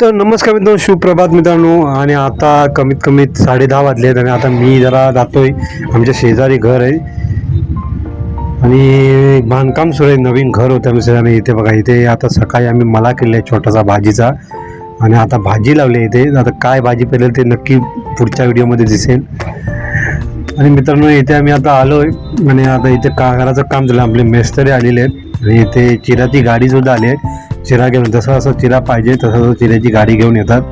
तर नमस्कार मित्रांनो सुप्रभात मित्रांनो. आणि आता कमीत कमी साडे दहा वाजले आहेत आणि आता मी जरा जातोय. आमच्या शेजारी घर आहे. आणि बांधकाम सुरू आहे नवीन घर होतं आमच्या आणि इथे बघा इथे आता सकाळी आम्ही मला केलेला आहे छोटासा भाजीचा. आणि आता भाजी लावली आहे इथे. आता काय भाजी पेरेल ते नक्की पुढच्या व्हिडिओमध्ये दिसेल. आणि मित्रांनो इथे आम्ही आता आलो आहे आणि आता इथे का घराचं काम झालं. आपले मेस्तरी आलेले आहेत. आणि इथे चिराची गाडीसुद्धा आली आहे. चिरा घेऊन जसं असं चिरा पाहिजे तसं तसं चिऱ्याची गाडी घेऊन येतात.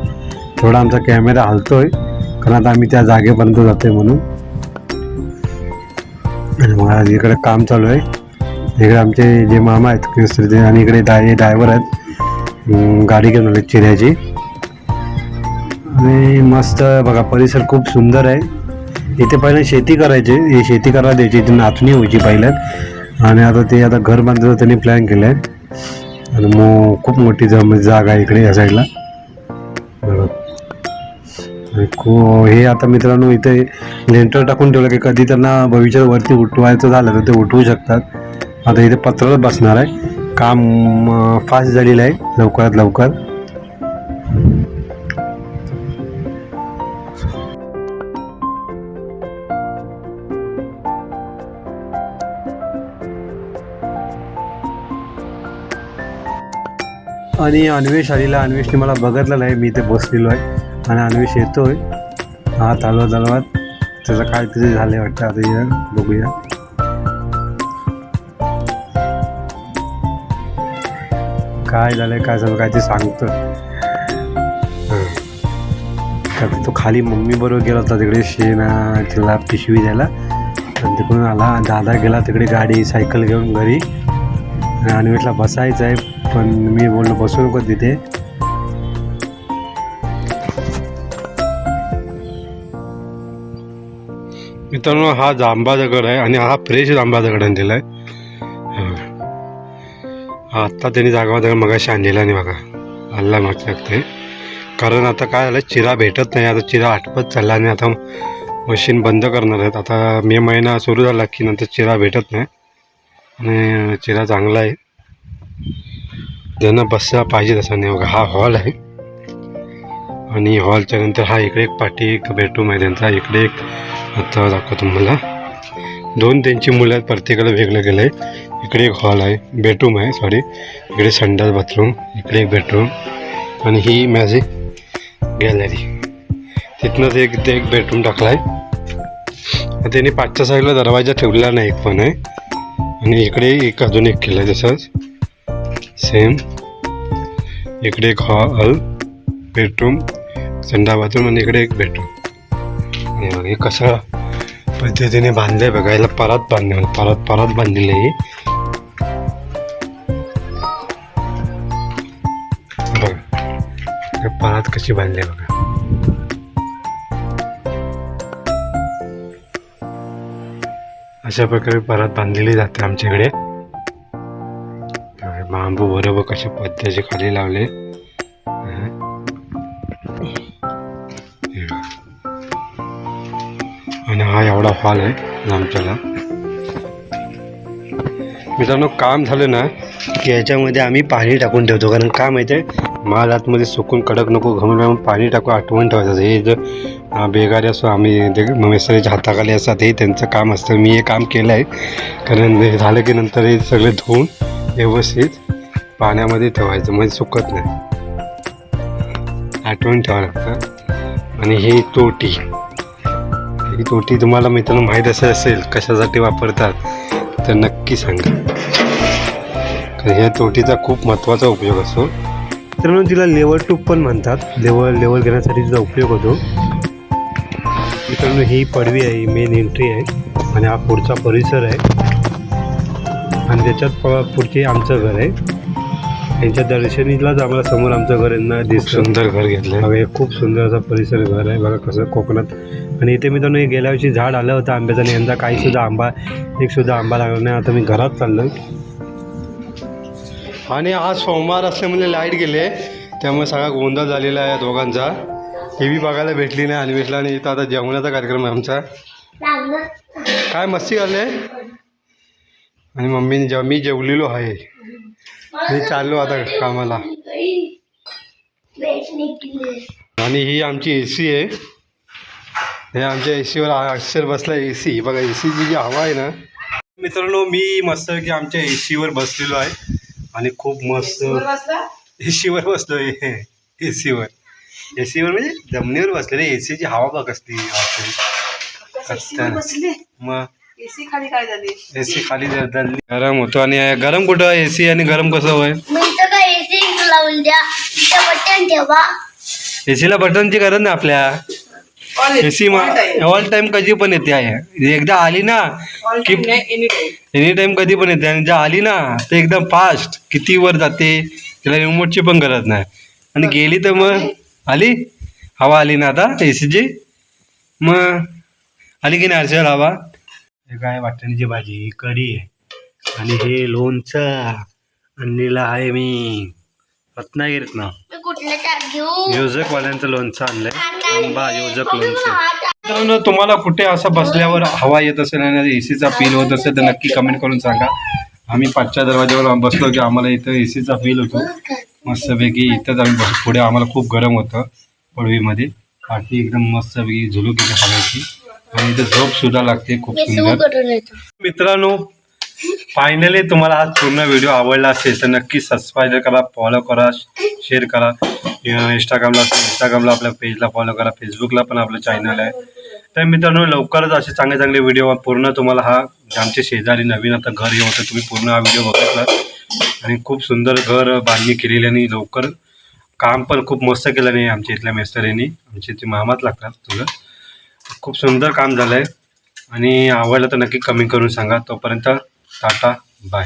थोडा आमचा कॅमेरा हलतोय कारण आता आम्ही त्या जागेपर्यंत जातोय म्हणून. आणि मग इकडे काम चालू आहे. इकडे आमचे जे मामा आहेत मिस्त्री ते आणि इकडे डाय ड्रायव्हर आहेत गाडी घेऊन आले चिऱ्याची. आणि मस्त बघा परिसर खूप सुंदर आहे. इथे पहिले शेती करायचे हे शेती करायला द्यायची इथे नाचणी व्हायची पहिल्यात. आणि आता ते आता घर बांधायचं त्यांनी प्लॅन केलं आहे आणि मग खूप मोठी जम म्हणजे जागा आहे इकडे या साईडला. हे आता मित्रांनो इथे लेंटर टाकून ठेवलं की कधी त्यांना भविष्यात वरती उठवायचं झालं तर ते उठवू शकतात. आता इथे पत्रावर बसणार आहे. काम फास्ट झालेलं आहे. लवकरात लवकर. आणि अन्वेष आलेला अन्वेषने मला बघितलेलं आहे मी इथे बसलेलो आहे. आणि अन्वेष येतोय. हात हलवत हलवत त्याचं काय तरी झालंय वाटतं आता या बघूया. काय झालंय काय झालं काय ते सांगतो तो खाली मम्मी बरोबर गेला होता तिकडे शेणा तिला पिशवी द्यायला. आणि तिकडून आला दादा गेला तिकडे गाडी सायकल घेऊन घरी. आणि अन्वेषला बसायचं आहे. पण मी बोललो बसू नको तिथे. मित्रांनो हा जांबा दगड आहे आणि हा फ्रेश जांबा दगडाने दिला आहे आत्ता त्यांनी जागा दगड मगाशी आणलेला नाही बघा. हल्ला मागच्या लागते कारण आता काय झालं चिरा भेटत नाही. आता चिरा आटपत चालला आणि आता मशीन बंद करणार आहेत. आता मे महिना सुरू झाला की नंतर चिरा भेटत नाही. आणि चिरा चांगला आहे. ज्यांना बसला पाहिजे तसा नाही बघा हा हॉल आहे. आणि हॉलच्या नंतर हा इकडे एक पाठी एक बेडरूम आहे त्यांचा. इकडे एक आता दाखवतो मला दोन त्यांची मुलं आहेत प्रत्येकाला वेगळं गेलं आहे इकडे एक हॉल आहे बेडरूम आहे सॉरी इकडे संडास बाथरूम इकडे एक बेडरूम. आणि ही माझी गॅलरी तिथनंच एक ते एक बेडरूम टाकला आहे. त्यांनी पाचच्या साईडला दरवाजा ठेवलेला नाही एक पण आहे. आणि इकडे एक अजून एक केला आहे तसंच. सेम। इकडे एक हॉल बेडरूम संडा बाथरूम आणि इकडे एक बेडरूम. आणि बघा हे कसं पद्धतीने बांधले बघायला परत बांधले परत परत बांधलेलं आहे बघा परत कशी बांधली आहे बघा. अशा प्रकारे परत बांधलेली जाते आमच्याकडे. बांबू बरोबर कशा पद्धतीचे खाली लावले. आणि हा एवढा हॉल आहे आमच्याला. मित्रांनो काम झालं ना की याच्यामध्ये आम्ही पाणी टाकून ठेवतो. कारण का माहिती आहे? माल आतमध्ये सुकून कडक नको घालून आम्ही पाणी टाकून आठवण ठेवायचं. हे जर बेगारी असो आम्ही ते मिस्त्रीच्या हाताखाली असतात हे त्यांचं काम असतं. मी हे काम केलं आहे कारण हे झालं की नंतर हे सगळे धुवून व्यवस्थित पाण्यामध्ये ठेवायचं म्हणजे सुकत नाही. आठवण ठेवावं लागतं. आणि ही तोटी. ही तोटी तुम्हाला मित्रांनो माहीत असं असेल कशासाठी वापरतात तर नक्की सांगा. कारण ह्या तोटीचा खूप महत्त्वाचा उपयोग असतो. मित्रांनो तिला लेवल टूप पण म्हणतात. लेवल लेवल घेण्यासाठी तिचा उपयोग होतो. मित्रांनो ही पडवी आहे ही मेन एंट्री आहे. आणि हा पुढचा परिसर आहे. आणि त्याच्यात प- पुढचे आमचं घर आहे. त्यांच्या दर्शनीलाच आम्हाला समोर आमचं घर यांना दिसतं सुंदर घर घेतलं आहे खूप सुंदर असा परिसर घर आहे. बघा कसं कोकणात. आणि इथे मित्रांनो हे गेल्या वर्षी झाड आलं होतं आंब्याचं आणि यंदा काही सुद्धा आंबा एक सुद्धा आंबा लागला नाही. आता मी घरात चाललोय. आणि आज सोमवार असल्यामुळे लाइट गेले त्यामुळे सगळा गोंधळ झालेला आहे या दोघांचा. टी व्ही बघायला भेटली नाही अन्वेषला आणि इथं आता जेवणाचा कार्यक्रम आहे आमचा. काय मस्ती आले आणि मम्मीने जेव्हा मी जेवलेलो आहे. मी चाललो आता कामाला आणि ही आमची ए सी आहे हे आमच्या ए सीवर अक्षर बसला ए सी बघा ए सीची जी हवा आहे ना मित्रांनो मी मस्त की आमच्या ए सीवर बसलेलो आहे आणि खूप मस्त ए सीवर बसलो आहे ए सीवर ए सीवर म्हणजे जमिनीवर बसलेले ए सीची हवा बघ. बसले मग एसी खाली काय झाली? ए सी खाली गरम होतो आणि गरम कुठं? ए सी आणि गरम कसं होय? एसी लावून द्या. बटन ठेवा. ए सीला बटनची गरज नाही आपल्या. ए सी ऑल टाइम कधी पण येते आहे. एकदा आली ना की एनी टाइम कधी पण येते. आणि जर आली ना तर एकदम फास्ट किती वर जाते त्याला रिमोटची पण गरज नाही. आणि गेली तर मग आली? हवा आली ना आता ए सीची मग आली की नाही हर्षल हवा? हे काय वाटण्याची भाजी कढी आहे. आणि हे लोणचं आणलेलं आहे मी. रत्नागिरीत ना. मी कुठलं टाक घेऊ? योजकवाल्यांचं लोणचं आणलंय. आंबा योजक लोणचं. तुम्हाला कुठे असं बसल्यावर हवा येत असेल आणि एसीचा फील होत असेल तर नक्की कमेंट करून सांगा. आम्ही पाचच्या दरवाज्यावर बसलो की आम्हाला इथं एसीचा फील होतो. मस्तपैकी इथंच आम्ही बस पुढे आम्हाला खूप गरम होतं पडवीमध्ये पाठी एकदम मस्तपैकी झुलूक येते हवायची आणि इथं झोप सुद्धा लागते खूप सुंदर. मित्रांनो फायनली तुम्हाला हा पूर्ण व्हिडिओ आवडला असेल तर नक्की सबस्क्राईब करा फॉलो करा शेअर करा. इंस्टाग्रामला इंस्टाग्रामला आपल्या पेजला फॉलो करा फेसबुकला पण आपलं चॅनल आहे. तर मित्रांनो लवकरच असे चांगले चांगले व्हिडिओ पूर्ण तुम्हाला हा आमचे शेजारी नवीन आता घर हे होतं तुम्ही पूर्ण हा व्हिडिओ बघितला. आणि खूप सुंदर घर बांधणी केलेली आणि लवकर काम पण खूप मस्त केलं नाही आमच्या इथल्या मेस्तरींनी आमच्या इथे मामाच लागतात तुझं खूप सुंदर काम झालं आहे आणि आवडलं तर नक्की कमी करून सांगा. तोपर्यंत टाटा बाय.